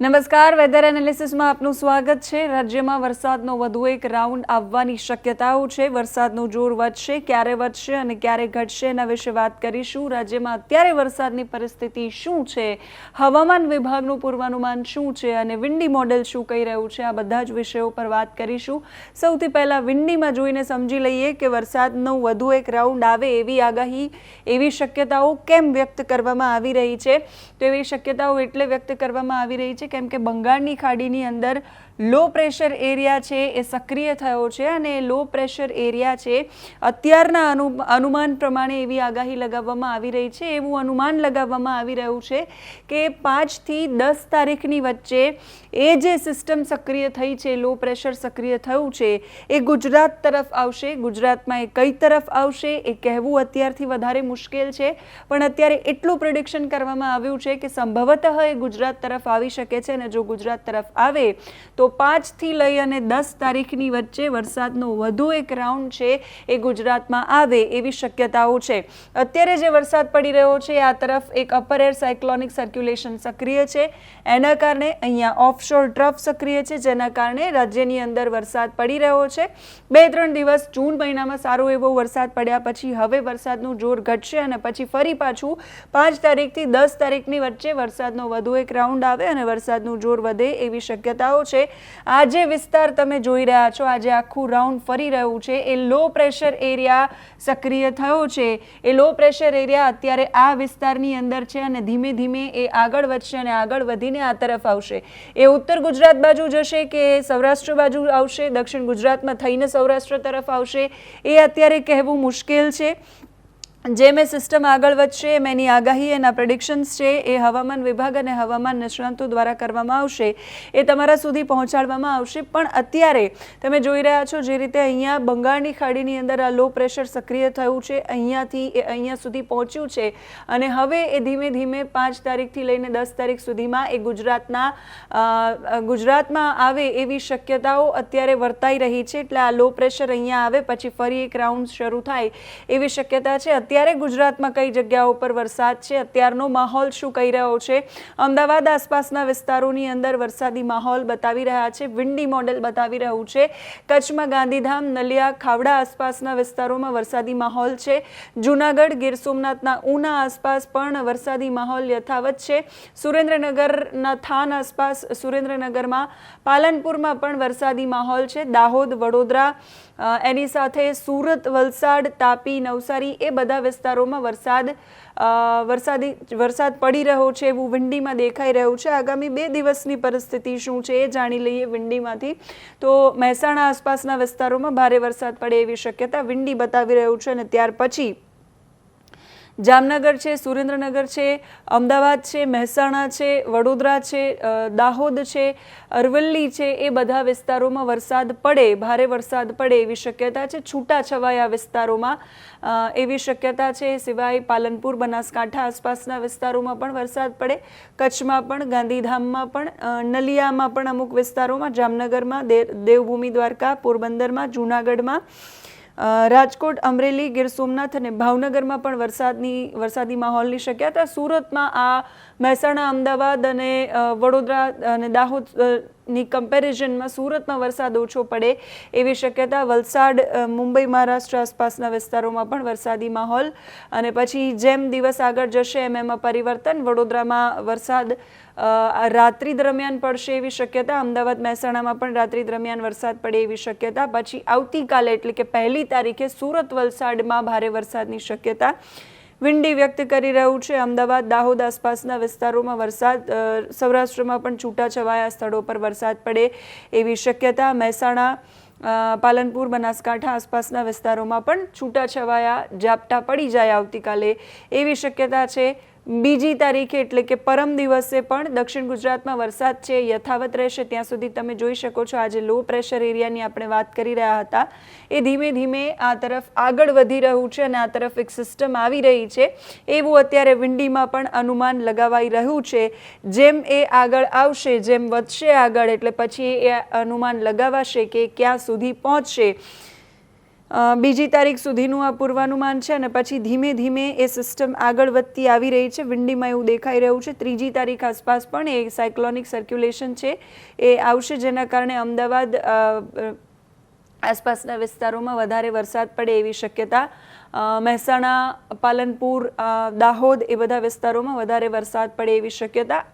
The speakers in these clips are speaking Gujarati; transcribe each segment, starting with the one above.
નમસ્કાર વેધર એનાલિસિસમાં આપનું સ્વાગત છે. રાજ્યમાં વરસાદનો વધુ એક રાઉન્ડ આવવાની શક્યતાઓ છે. વરસાદનું જોર વધશે, ક્યારે વધશે અને ક્યારે ઘટશે એના વિશે વાત કરીશું. રાજ્યમાં અત્યારે વરસાદની પરિસ્થિતિ શું છે? હવામાન વિભાગનું પૂર્વાનુમાન શું છે? અને વિન્ડી મોડેલ શું કહી રહ્યું છે? આ બધા જ વિષયો પર વાત કરીશું. સૌથી પહેલાં વિન્ડીમાં જોઈને સમજી લઈએ કે વરસાદનો વધુ એક રાઉન્ડ આવે એવી આગાહી, એવી શક્યતાઓ કેમ વ્યક્ત કરવામાં આવી રહી છે? તો એવી શક્યતાઓ એટલે વ્યક્ત કરવામાં આવી રહી છે કેમ કે બંગાળની ખાડીની અંદર લો પ્રેશર એરિયા છે એ સક્રિય થયો છે અને લો પ્રેશર એરિયા છે અત્યારના અનુ, અનુમાન પ્રમાણે એવી આગાહી લગાવવામાં આવી રહી છે. એવું અનુમાન લગાવવામાં આવી રહ્યું છે કે પાંચથી દસ તારીખની વચ્ચે એ જે સિસ્ટમ સક્રિય થઈ છે, લો પ્રેશર સક્રિય થયું છે, એ ગુજરાત તરફ આવશે. ગુજરાતમાં એ કઈ તરફ આવશે એ કહેવું અત્યારથી વધારે મુશ્કેલ છે. પણ અત્યારે એટલું પ્રિડિક્શન કરવામાં આવ્યું છે કે સંભવતઃ એ ગુજરાત તરફ આવી શકે છે અને જો ગુજરાત તરફ આવે તો પાંચથી લઈ અને દસ તારીખની વચ્ચે વરસાદનો વધુ એક રાઉન્ડ છે એ ગુજરાતમાં આવે એવી શક્યતાઓ છે. અત્યારે જે વરસાદ પડી રહ્યો છે, આ તરફ એક અપર એર સાયક્લોનિક સર્ક્યુલેશન સક્રિય છે. એના કારણે અહીંયા ઓફશોર ટ્રફ સક્રિય છે, જેના કારણે રાજ્યની અંદર વરસાદ પડી રહ્યો છે. બે ત્રણ દિવસ જૂન મહિનામાં સારો એવો વરસાદ પડ્યા પછી હવે વરસાદનું જોર ઘટશે અને પછી ફરી પાછું પાંચ તારીખથી દસ તારીખની વચ્ચે વરસાદનો વધુ એક રાઉન્ડ આવે અને વરસાદનું જોર વધે એવી શક્યતાઓ છે. આ જે વિસ્તાર તમે જોઈ રહ્યા છો, આજે આખું રાઉન્ડ ફરી રહ્યું છે. એ લો પ્રેશર એરિયા સક્રિય થયો છે. એ લો પ્રેશર એરિયા અત્યારે આ વિસ્તારની અંદર છે અને ધીમે ધીમે એ આગળ વધશે અને આગળ વધીને આ તરફ આવશે. એ ઉત્તર ગુજરાત બાજુ જશે કે સૌરાષ્ટ્ર બાજુ આવશે? દક્ષિણ ગુજરાતમાં થઈને સૌરાષ્ટ્ર તરફ આવશે? એ અત્યારે કહેવું મુશ્કેલ છે. જેમ એ સિસ્ટમ આગળ વધશે એમ એની આગાહી, એના પ્રેડિક્શન્સ છે, એ હવામાન વિભાગ અને હવામાન નિષ્ણાંતો દ્વારા કરવામાં આવશે, એ તમારા સુધી પહોંચાડવામાં આવશે. પણ અત્યારે તમે જોઈ રહ્યા છો જે રીતે અહીંયા બંગાળની ખાડીની અંદર આ લો પ્રેશર સક્રિય થયું છે, અહીંયાથી એ અહીંયા સુધી પહોંચ્યું છે. અને હવે એ ધીમે ધીમે પાંચ તારીખથી લઈને દસ તારીખ સુધીમાં એ ગુજરાતના ગુજરાતમાં આવે એવી શક્યતાઓ અત્યારે વર્તાઈ રહી છે. એટલે આ લો પ્રેશર અહીંયા આવે, પછી ફરી એક રાઉન્ડ શરૂ થાય એવી શક્યતા છે. અત્યારે ગુજરાતમાં કઈ જગ્યાઓ પર વરસાદ છે? અત્યારનો માહોલ શું કહી રહ્યો છે? અમદાવાદ આસપાસના વિસ્તારોની અંદર વરસાદી માહોલ બતાવી રહ્યા છે, વિન્ડી મોડેલ બતાવી રહ્યું છે. કચ્છમાં ગાંધીધામ, નલિયા, ખાવડા આસપાસના વિસ્તારોમાં વરસાદી માહોલ છે. જૂનાગઢ, ગીર સોમનાથના ઉના આસપાસ પણ વરસાદી માહોલ યથાવત છે. સુરેન્દ્રનગરના થાન આસપાસ સુરેન્દ્રનગરમાં, પાલનપુરમાં પણ વરસાદી માહોલ છે. દાહોદ, વડોદરા એની સાથે સુરત, વલસાડ, તાપી, નવસારી એ બધા વિસ્તારોમાં વરસાદ વરસાદી, વરસાદ પડી રહ્યો છે એવું વિંડીમાં દેખાઈ રહ્યું છે. આગામી બે દિવસની પરિસ્થિતિ શું છે એ જાણી લઈએ વિંડીમાંથી. તો મહેસાણા આસપાસના વિસ્તારોમાં ભારે વરસાદ પડે એવી શક્યતા વિંડી બતાવી રહ્યું છે અને ત્યાર પછી જામનગર છે, સુરેન્દ્રનગર છે, અમદાવાદ છે, મહેસાણા છે, વડોદરા છે દાહોદ છે, અરવલ્લી છે, એ બધા વિસ્તારોમાં વરસાદ પડે, ભારે વરસાદ પડે એવી શક્યતા છે. છૂટાછવાયા વિસ્તારોમાં એવી શક્યતા છે. સિવાય પાલનપુર, બનાસકાંઠા આસપાસના વિસ્તારોમાં પણ વરસાદ પડે. કચ્છમાં પણ, ગાંધીધામમાં પણ નલિયામાં પણ અમુક વિસ્તારોમાં, જામનગરમાં દેવભૂમિ દ્વારકા, પોરબંદરમાં, જૂનાગઢમાં રાજકોટ, અમરેલી, ગીર સોમનાથ અને ભાવનગરમાં પણ વરસાદની, વરસાદી માહોલની શક્યતા. સુરતમાં આ મહેસાણા, અમદાવાદ અને વડોદરા અને દાહોદ ની કમ્પેરિઝનમાં સુરતમાં વરસાદ ઓછો પડે એવી શક્યતા. વલસાડ મુંબઈ, મહારાષ્ટ્ર આસપાસના વિસ્તારોમાં પણ વરસાદી માહોલ. અને પછી જેમ દિવસ આગળ જશે, એમ એમાં પરિવર્તન. વડોદરામાં વરસાદ રાત્રિ દરમિયાન પડશે એવી શક્યતા. અમદાવાદ, મહેસાણામાં પણ રાત્રિ દરમિયાન વરસાદ પડે એવી શક્યતા. પછી આવતીકાલે એટલે કે પહેલી તારીખે સુરત, વલસાડમાં ભારે વરસાદની શક્યતા. વિંડી વ્યક્ત કરી રહ્યું છે. અમદાવાદ, દાહોદ આસપાસના વિસ્તારોમાં વરસાદ સૌરાષ્ટ્રમાં પણ છૂટાછવાયા સ્થળો પર વરસાદ પડે એવી શક્યતા. મહેસાણા પાલનપુર, બનાસકાંઠા આસપાસના વિસ્તારોમાં પણ છૂટાછવાયા ઝાપટા પડી જાય આવતીકાલે એવી શક્યતા છે. બીજી તારીખે એટલે કે પરમ દિવસે પણ દક્ષિણ ગુજરાતમાં વરસાદ છે, યથાવત રહેશે. ત્યાં સુધી તમે જોઈ શકો છો, આજે લો પ્રેશર એરિયાની આપણે વાત કરી રહ્યા હતા. એ ધીમે ધીમે આ તરફ આગળ વધી રહ્યું છે અને આ તરફ એક સિસ્ટમ આવી રહી છે. એવું અત્યારે વિંડીમાં પણ અનુમાન લગાવાઈ રહ્યું છે. જેમ એ આગળ આવશે, જેમ વધશે આગળ, એટલે પછી એ અનુમાન લગાવાશે કે ક્યાં સુધી પહોંચશે. બીજી તારીખ સુધીનું આ પૂર્વાનુમાન છે અને પછી ધીમે ધીમે એ સિસ્ટમ આગળ વધતી આવી રહી છે. વિંડીમાં એવું દેખાઈ રહ્યું છે. ત્રીજી તારીખ આસપાસ પણ એ સાયક્લોનિક સર્ક્યુલેશન છે. એ આવશે જેના કારણે અમદાવાદ આસપાસના વિસ્તારોમાં વધારે વરસાદ પડે એવી શક્યતા. મહેસાણા, પાલનપુર દાહોદ એ બધા વિસ્તારોમાં વધારે વરસાદ પડે એવી શક્યતા.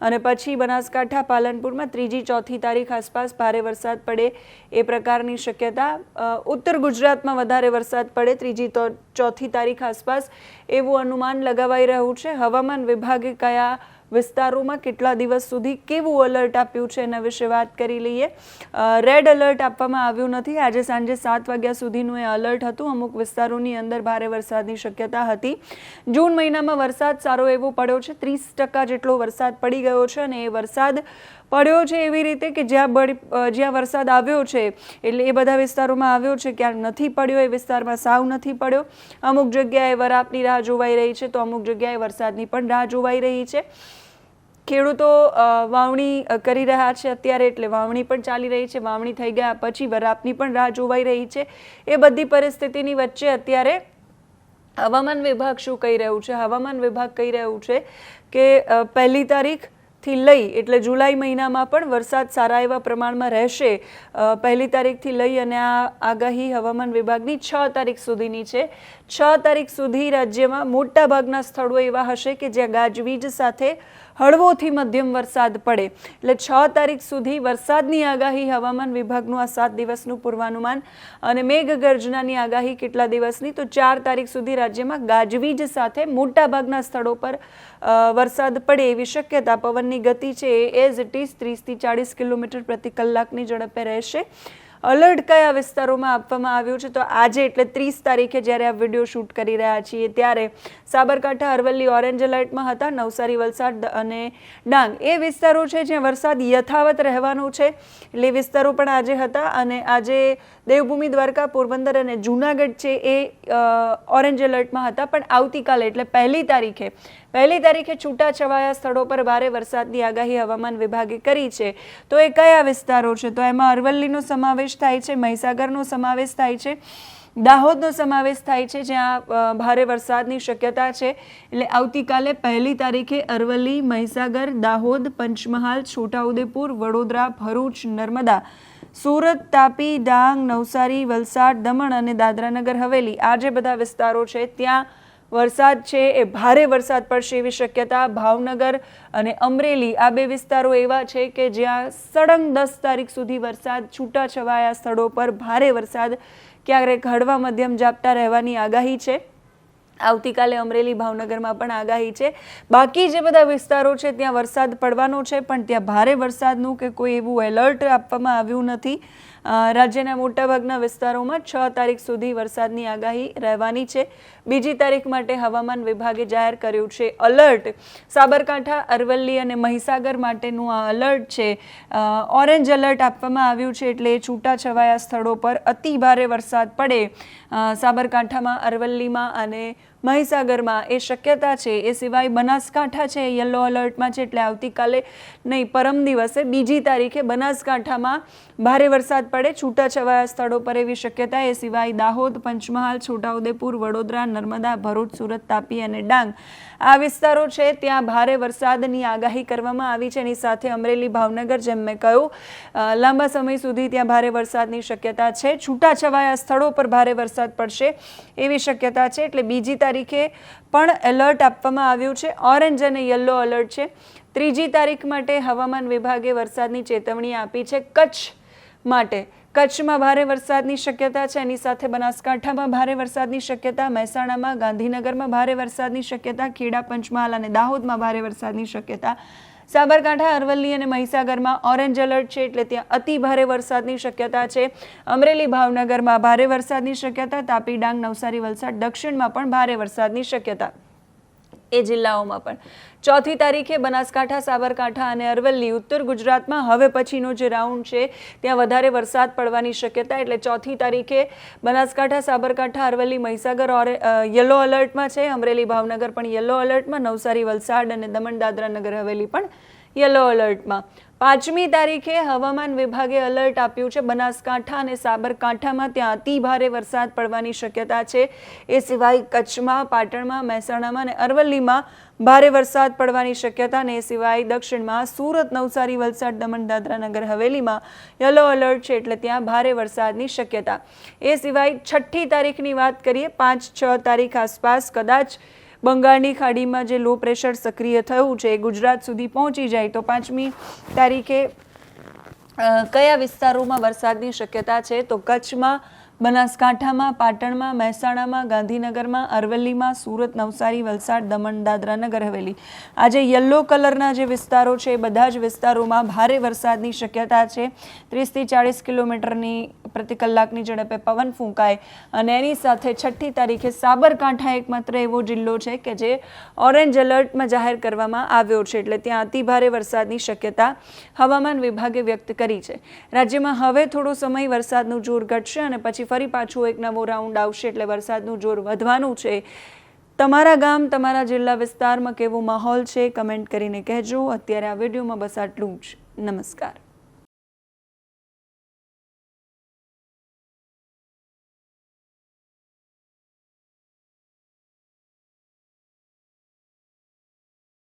અને પછી બનાસકાંઠા પાલનપુરમાં ત્રીજી ચોથી તારીખ આસપાસ ભારે વરસાદ પડે એ પ્રકારની શક્યતા. ઉત્તર ગુજરાતમાં વધારે વરસાદ પડે ત્રીજી ચોથી તારીખ આસપાસ એવું અનુમાન લગાવાઈ રહ્યું છે. હવામાન વિભાગે કયા વિસ્તારોમાં કેટલા દિવસ સુધી કેવું અલર્ટ આપ્યું છે એના વિશે વાત કરી લઈએ. રેડ અલર્ટ આપવામાં આવ્યું નથી. આજે સાંજે સાત વાગ્યા સુધીનું એ અલર્ટ હતું. અમુક વિસ્તારોની અંદર ભારે વરસાદની શક્યતા હતી. જૂન મહિનામાં વરસાદ સારો એવો પડ્યો છે. ત્રીસ ટકા જેટલો વરસાદ પડી ગયો છે અને એ વરસાદ પડ્યો છે એવી રીતે કે જ્યાં બળ જ્યાં વરસાદ આવ્યો છે, એટલે એ બધા વિસ્તારોમાં આવ્યો છે ક્યાંક નથી પડ્યો, એ વિસ્તારમાં સાવ નથી પડ્યો. અમુક જગ્યાએ વરાપની રાહ જોવાઈ રહી છે, તો અમુક જગ્યાએ વરસાદની પણ રાહ જોવાઈ રહી છે. ખેડૂતો વાવણી કરી રહ્યા છે અત્યારે, એટલે વાવણી પણ ચાલી રહી છે. વાવણી થઈ ગયા પછી વરાપની પણ રાહ જોવાઈ રહી છે. એ બધી પરિસ્થિતિની વચ્ચે અત્યારે હવામાન વિભાગ શું કહી રહ્યું છે? હવામાન વિભાગ કહી રહ્યું છે કે પહેલી તારીખ થી લઈ, એટલે જુલાઈ મહિનામાં પણ વરસાદ સારા એવા પ્રમાણમાં રહેશે. પહેલી તારીખથી લઈ અને આ આગાહી હવામાન વિભાગની છ તારીખ સુધીની છે. છ તારીખ સુધી રાજ્યમાં મોટાભાગના સ્થળો એવા હશે કે જ્યાં ગાજવીજ સાથે હળવોથી મધ્યમ વરસાદ પડે. એટલે છ તારીખ સુધી વરસાદની આગાહી હવામાન વિભાગનું આ સાત દિવસનું પૂર્વાનુમાન અને મેઘગર્જનાની આગાહી કેટલા દિવસની? તો ચાર તારીખ સુધી રાજ્યમાં ગાજવીજ સાથે મોટાભાગના સ્થળો પર વરસાદ પડે એવી શક્યતા. પવનની ગતિ છે એ એઝ ઇટ ઇઝ ત્રીસથી ચાળીસ કિલોમીટર પ્રતિ કલાકની ઝડપે રહેશે. અલર્ટ કયા વિસ્તારોમાં આપવામાં આવ્યું છે? તો આજે એટલે ત્રીસ તારીખે જ્યારે આ વીડિયો શૂટ કરી રહ્યા છીએ, ત્યારે સાબરકાંઠા, અરવલ્લી, ઓરેન્જ એલર્ટમાં હતા, નવસારી, વલસાડ અને ડાંગ. એ વિસ્તારો છે જ્યાં વરસાદ યથાવત રહેવાનો છે. એટલે વિસ્તારો પણ આજે હતા અને આજે દેવભૂમિ, દ્વારકા, પોરબંદર અને જૂનાગઢ છે એ ઓરેન્જ એલર્ટમાં હતા. પણ આવતીકાલે એટલે પહેલી તારીખે પહેલી તારીખે છૂટાછવાયા સ્થળો પર ભારે વરસાદની આગાહી હવામાન વિભાગે કરી છે. તો એ કયા વિસ્તારો છે? તો એમાં અરવલ્લીનો સમાવેશ થાય છે, મહીસાગરનો સમાવેશ થાય છે, દાહોદનો સમાવેશ થાય છે, જ્યાં ભારે વરસાદની શક્યતા છે. એટલે આવતીકાલે પહેલી તારીખે અરવલ્લી, મહીસાગર, દાહોદ, પંચમહાલ, છોટાઉદેપુર, વડોદરા, ભરૂચ, નર્મદા, સુરત, તાપી, ડાંગ, નવસારી, વલસાડ, દમણ અને દાદરાનગર, હવેલી આ જે બધા વિસ્તારો છે, ત્યાં વરસાદ છે એ ભારે વરસાદ પડશે એવી શક્યતા ભાવનગર અને અમરેલી આ બે વિસ્તારો એવા છે કે જ્યાં સળંગ દસ તારીખ સુધી વરસાદ છૂટાછવાયા સ્થળો પર ભારે વરસાદ ક્યારેક હળવા મધ્યમ ઝાપટા રહેવાની આગાહી છે. આવતીકાલે અમરેલી ભાવનગરમાં પણ આગાહી છે. બાકી જે બધા વિસ્તારો છે ત્યાં વરસાદ પડવાનો છે, પણ ત્યાં ભારે વરસાદનું કે કોઈ એવું એલર્ટ આપવામાં આવ્યું નથી. રાજ્યના મોટાભાગના વિસ્તારોમાં છ તારીખ સુધી વરસાદની આગાહી રહેવાની છે. બીજી તારીખ માટે હવામાન વિભાગે જાહેર કર્યું છે અલર્ટ. સાબરકાંઠા, અરવલ્લી અને મહીસાગર માટેનું આ અલર્ટ છે. ઓરેન્જ અલર્ટ આપવામાં આવ્યું છે એટલે છૂટાછવાયા સ્થળો પર અતિ ભારે વરસાદ પડે. સાબરકાંઠામાં, અરવલ્લીમાં અને મહીસાગરમાં એ શક્યતા છે. એ સિવાય બનાસકાંઠા છે. યલો અલર્ટમાં છે એટલે આવતીકાલે નહીં, પરમ દિવસે બીજી તારીખે બનાસકાંઠામાં ભારે વરસાદ પડે. છૂટાછવાયા સ્થળો પર એવી શક્યતા. એ સિવાય દાહોદ, પંચમહાલ, છોટાઉદેપુર, વડોદરા, નર્મદા, ભરૂચ, સુરત, તાપી અને ડાંગ આ વિસ્તારો છે. ત્યાં ભારે વરસાદની આગાહી કરવામાં આવી છે. એની સાથે અમરેલી, ભાવનગર જેમ મેં કહ્યું લાંબા સમય સુધી ત્યાં ભારે વરસાદની શક્યતા છે. છૂટાછવાયા સ્થળો પર ભારે વરસાદ પડશે એવી શક્યતા છે. એટલે બીજી તારીખે પણ એલર્ટ આપવામાં આવ્યું છે. ઓરેન્જ અને યલો અલર્ટ છે. ત્રીજી તારીખ માટે હવામાન વિભાગે વરસાદની ચેતવણી આપી છે કચ્છ માટે. કચ્છમાં ભારે વરસાદની શક્યતા છે. એની સાથે બનાસકાંઠામાં ભારે વરસાદની શક્યતા, મહેસાણામાં, ગાંધીનગરમાં ભારે વરસાદની શક્યતા, ખેડા, પંચમહાલ અને દાહોદમાં ભારે વરસાદની શક્યતા સાબરકાંઠા, અરવલ્લી અને મહીસાગરમાં ઓરેન્જ એલર્ટ છે એટલે ત્યાં અતિ ભારે વરસાદની શક્યતા છે. અમરેલી, ભાવનગરમાં ભારે વરસાદની શક્યતા, તાપી ડાંગ, નવસારી, વલસાડ દક્ષિણમાં પણ ભારે વરસાદની શક્યતા. એ જિલ્લાઓમાં પણ. ચોથી તારીખે બનાસકાંઠા, સાબરકાંઠા અને અરવલ્લી, ઉત્તર ગુજરાતમાં હવે પછીનો જે રાઉન્ડ છે, ત્યાં વધારે વરસાદ પડવાની શક્યતા એટલે ચોથી તારીખે બનાસકાંઠા, સાબરકાંઠા, અરવલ્લી, મહીસાગર ઓરે યલો અલર્ટમાં છે, અમરેલી, ભાવનગર પણ યલો અલર્ટમાં, નવસારી, વલસાડ અને દમણ, દાદરા નગર, હવેલી પણ યલો અલર્ટમાં. પાંચમી તારીખે હવામાન વિભાગે અલર્ટ આપ્યું છે. બનાસકાંઠા અને સાબરકાંઠામાં ત્યાં અતિ ભારે વરસાદ પડવાની શક્યતા છે. એ સિવાય કચ્છમાં, પાટણમાં, મહેસાણામાં અને અરવલ્લીમાં ભારે વરસાદ પડવાની શક્યતા અને એ સિવાય દક્ષિણમાં સુરત, નવસારી, વલસાડ, દમણ, દાદરા નગર, હવેલીમાં યલો અલર્ટ છે એટલે ત્યાં ભારે વરસાદની શક્યતા. એ સિવાય છઠ્ઠી તારીખની વાત કરીએ, પાંચ છ તારીખ આસપાસ કદાચ બંગાળની ખાડીમાં જે લો પ્રેશર સક્રિય થયું છે, એ ગુજરાત સુધી પહોંચી જાય તો પાંચમી તારીખે કયા વિસ્તારોમાં વરસાદની શક્યતા છે? તો કચ્છમાં, બનાસકાંઠામાં, પાટણમાં, મહેસાણામાં, ગાંધીનગરમાં, અરવલ્લીમાં, સુરત, નવસારી, વલસાડ, દમણ, દાદરા, નગર, હવેલી. આજે યલો કલરના જે વિસ્તારો છે બધા જ વિસ્તારોમાં ભારે વરસાદની શક્યતા છે. ત્રીસથી ચાળીસ કિલોમીટરની પ્રતિ કલાકની ઝડપે પવન ફૂંકાય અને એની સાથે છઠ્ઠી તારીખે સાબરકાંઠા એકમાત્ર એવો જિલ્લો છે કે જે ઓરેન્જ એલર્ટમાં જાહેર કરવામાં આવ્યો છે એટલે ત્યાં અતિભારે વરસાદની શક્યતા હવામાન વિભાગે વ્યક્ત કરી છે. રાજ્યમાં હવે થોડો સમય વરસાદનું જોર ઘટશે અને પછી ફરી પાછું એક નવો રાઉન્ડ આવશે એટલે વરસાદનું જોર વધવાનું છે. તમારા ગામ, તમારા જિલ્લા વિસ્તારમાં કેવો માહોલ છે? કમેન્ટ કરીને કહેજો. અત્યારે આ વિડીયોમાં બસ આટલું જ. નમસ્કાર.